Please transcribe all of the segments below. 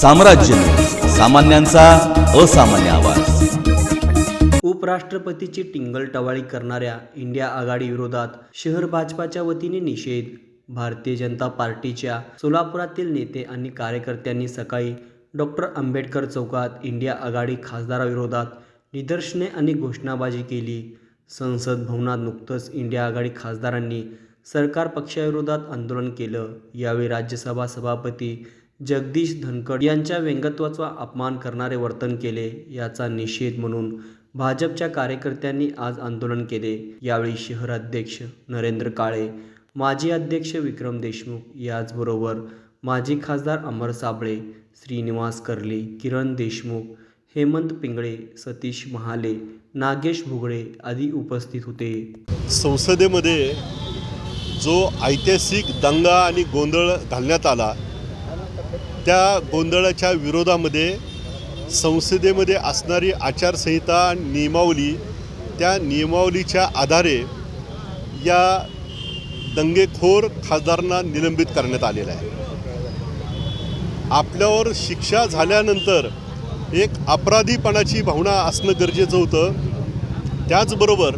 साम्राज्य सामान्यांचा असामान्य आवाज. उपराष्ट्रपतीची टिंगल टवाळी करणाऱ्या इंडिया आघाडी विरोधात शहर भाजपाच्या वतीने निषेध भारतीय जनता पार्टीच्या सोलापुरातील नेते आणि कार्यकर्त्यांनी सकाळी डॉक्टर आंबेडकर चौकात इंडिया आघाडी खासदाराविरोधात निदर्शने आणि घोषणाबाजी केली. संसद भवनात नुकतंच इंडिया आघाडी खासदारांनी सरकार पक्षाविरोधात आंदोलन केलं. यावेळी राज्यसभा सभापती जगदीश धनखड यांच्या व्यंगत्वाचा अपमान करणारे वर्तन केले याचा निषेध म्हणून भाजपच्या कार्यकर्त्यांनी आज आंदोलन केले. यावेळी शहराध्यक्ष नरेंद्र काळे माजी अध्यक्ष विक्रम देशमुख याचबरोबर माजी खासदार अमर साबळे श्रीनिवास कर्ले किरण देशमुख हेमंत पिंगळे सतीश महाले नागेश भुगळे आदी उपस्थित होते. संसदेमध्ये जो ऐतिहासिक दंगा आणि गोंधळ घालण्यात आला त्या गोंधळाच्या विरोधामध्ये संसदेमध्ये असणारी आचारसंहिता नियमावली त्या नियमावलीच्या आधारे या दंगेखोर खासदारांना निलंबित करण्यात आलेलं आहे. आपल्यावर शिक्षा झाल्यानंतर एक अपराधीपणाची भावना असणं गरजेचं होतं. त्याचबरोबर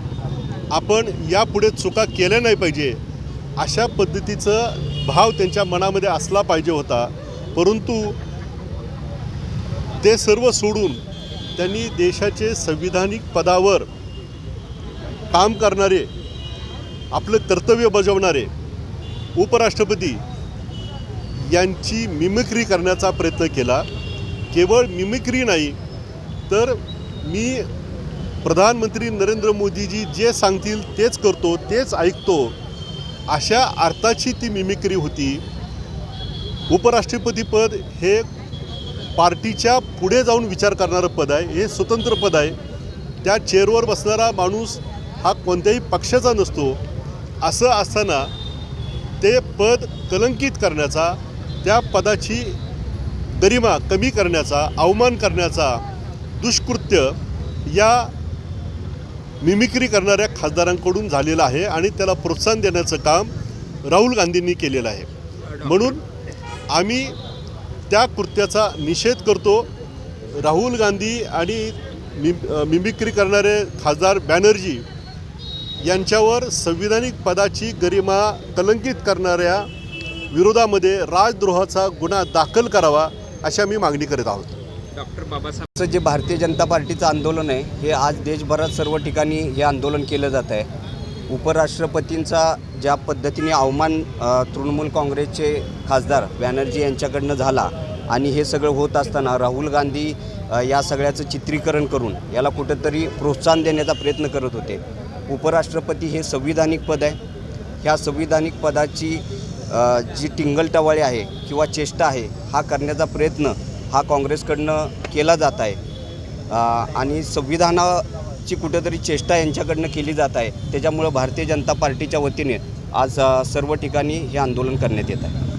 आपण यापुढे चुका केल्या नाही पाहिजे अशा पद्धतीचं भाव त्यांच्या मनामध्ये असला पाहिजे होता. परंतु ते सर्व सोडून त्यांनी देशाचे संविधानिक पदावर काम करणारे आपलं कर्तव्य बजावणारे उपराष्ट्रपती यांची मिमिक्री करण्याचा प्रयत्न केला. केवळ मिमिक्री नाही तर मी प्रधानमंत्री नरेंद्र मोदीजी जे सांगतील तेच करतो तेच ऐकतो अशा अर्थाची ती मिमिक्री होती. उपराष्ट्रपतीपद हे पार्टीच्या पुढे जाऊन विचार करणारं पद आहे हे स्वतंत्र पद आहे. त्या चेअरवर बसणारा माणूस हा कोणत्याही पक्षाचा नसतो. असं असताना ते पद कलंकित करण्याचा त्या पदाची गरिमा कमी करण्याचा अवमान करण्याचा दुष्कृत्य या मिमिक्री करणाऱ्या खासदारांकडून झालेलं आहे आणि त्याला प्रोत्साहन देण्याचं काम राहुल गांधींनी केलेलं आहे. म्हणून आम्ही त्या कृत्याचा निषेध करतो. राहुल गांधी आणि मि मिमिक्री करणारे खासदार बॅनर्जी यांच्यावर संविधानिक पदाची गरिमा कलंकित करणाऱ्या विरोधामध्ये राजद्रोहाचा गुन्हा दाखल करावा अशा मी मागणी करीत आहोत. डॉक्टर बाबासाहेब असं जे भारतीय जनता पार्टीचं आंदोलन आहे हे आज देशभरात सर्व ठिकाणी हे आंदोलन केलं जात आहे. उपराष्ट्रपतींचा ज्या पद्धतीने अवमान तृणमूल काँग्रेसचे खासदार बॅनर्जी यांच्याकडनं झाला आणि हे सगळं होत असताना राहुल गांधी या सगळ्याचं चित्रीकरण करून याला कुठंतरी प्रोत्साहन देण्याचा प्रयत्न करत होते. उपराष्ट्रपती हे संविधानिक पद आहे. ह्या संविधानिक पदाची जी टिंगलटवाळी आहे किंवा चेष्टा आहे हा करण्याचा प्रयत्न हा काँग्रेसकडनं केला जात आहे. आणि संविधानाची कुठेतरी चेष्टा यांच्याकडनं केली जात आहे. त्याच्यामुळं भारतीय जनता पार्टीच्या वतीने आज सर्व ठिकाणी हे आंदोलन करण्यात येत आहे.